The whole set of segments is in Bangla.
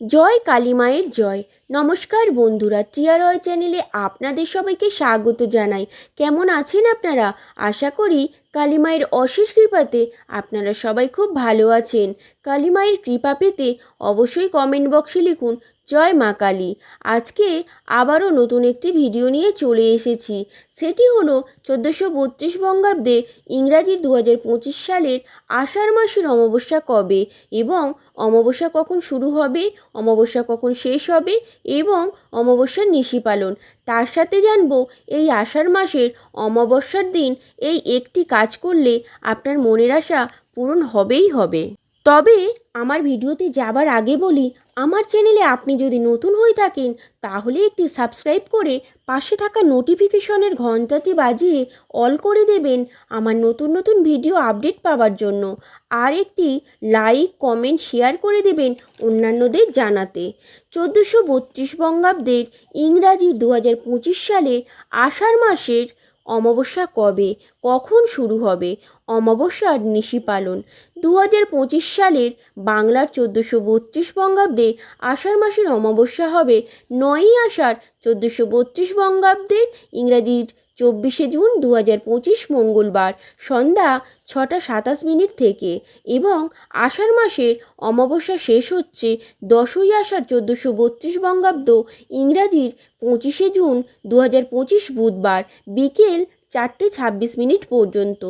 জয় কালী মায়ের জয়। নমস্কার বন্ধুরা টিয়ারয় চ্যানেলে আপনাদের সবাইকে স্বাগত জানাই। কেমন আছেন আপনারা? আশা করি কালী মায়ের অশেষ কৃপাতে আপনারা সবাই খুব ভালো আছেন। কালী মায়ের কৃপা পেতে অবশ্যই কমেন্ট বক্সে লিখুন, জয় মা কালী। আজকে আবারও নতুন একটি ভিডিও নিয়ে চলে এসেছি। সেটি হলো চোদ্দোশো বত্রিশ বঙ্গাব্দে ইংরাজি দু সালের আষাঢ় মাসের অমাবস্যা কবে এবং অমাবস্যা কখন শুরু হবে, অমাবস্যা কখন শেষ হবে এবং অমাবস্যার নিশি পালন। তার সাথে জানব এই আষাঢ় মাসের অমাবস্যার দিন এই একটি কাজ করলে আপনার মনের আশা পূরণ হবেই হবে। তবে আমার ভিডিওতে যাবার আগে বলি, আমার চ্যানেলে আপনি যদি নতুন হয়ে থাকেন, তাহলে একটি সাবস্ক্রাইব করে পাশে থাকা নোটিফিকেশনের ঘন্টাটি বাজিয়ে অল করে দেবেন আমার নতুন নতুন ভিডিও আপডেট পাওয়ার জন্য। আর একটি লাইক, কমেন্ট, শেয়ার করে দেবেন অন্যান্যদের জানাতে। চোদ্দোশো বত্রিশ বঙ্গাব্দের ইংরাজি দু হাজার পঁচিশ সালে আষাঢ় মাসের অমাবস্যা কবে? কখন শুরু হবে? অমাবস্যার নিশি পালন। দু হাজার পঁচিশ সালের বাংলার চোদ্দোশো বত্রিশ বঙ্গাব্দে আষাঢ় মাসের অমাবস্যা হবে। নয়ই আষাঢ় চোদ্দোশো বত্রিশ বঙ্গাব্দের ইংরাজির চব্বিশে জুন দু হাজার পঁচিশ মঙ্গলবার সন্ধ্যা ছটা সাতাশ মিনিট থেকে এবং আষাঢ় মাসের অমাবস্যা শেষ হচ্ছে দশই আষাঢ় চোদ্দোশো বত্রিশ বঙ্গাব্দ ইংরাজির পঁচিশে জুন দু হাজার পঁচিশ বুধবার বিকেল চারটে ছাব্বিশ মিনিট পর্যন্ত।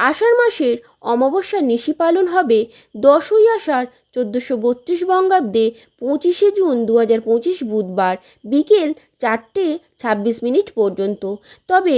আষাঢ় মাসের অমাবস্যার নিশি পালন হবে দশই আষাঢ় চোদ্দোশো বত্রিশ বঙ্গাব্দে পঁচিশে জুন দু হাজার পঁচিশ বুধবার বিকেল চারটে ছাব্বিশ মিনিট পর্যন্ত। তবে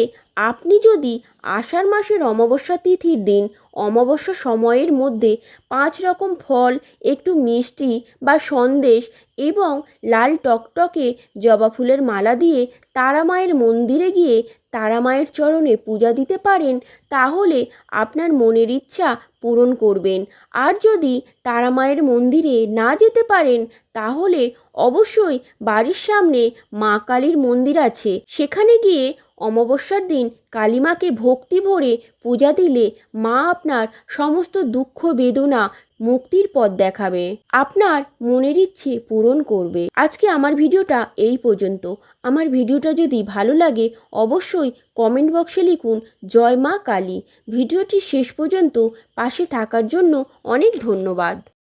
আপনি যদি আষাঢ় মাসের অমাবস্যা তিথির দিন অমাবস্যা সময়ের মধ্যে পাঁচ রকম ফল, একটু মিষ্টি বা সন্দেশ এবং লাল টকটকে জবা ফুলের মালা দিয়ে তারা মায়ের মন্দিরে গিয়ে তারা মায়ের চরণে পূজা দিতে পারেন, তাহলে আপনার মনের ইচ্ছা পূরণ করবেন। আর যদি তারা মায়ের মন্দিরে না যেতে পারেন, তাহলে অবশ্যই বাড়ির সামনে মা কালীর মন্দির আছে। সেখানে গিয়ে অমাবস্যার দিন কালীমাকে ভক্তি ভরে পূজা দিলে মা আপনার সমস্ত দুঃখ, বেদনা মুক্তির পথ দেখাবে। আপনার মনের ইচ্ছে পূরণ করবে। আজকে আমার ভিডিওটা এই পর্যন্ত। আমার ভিডিওটা যদি ভালো লাগে, অবশ্যই কমেন্ট বক্সে লিখুন, জয় মা কালী। ভিডিওটি শেষ পর্যন্ত পাশে থাকার জন্য অনেক ধন্যবাদ।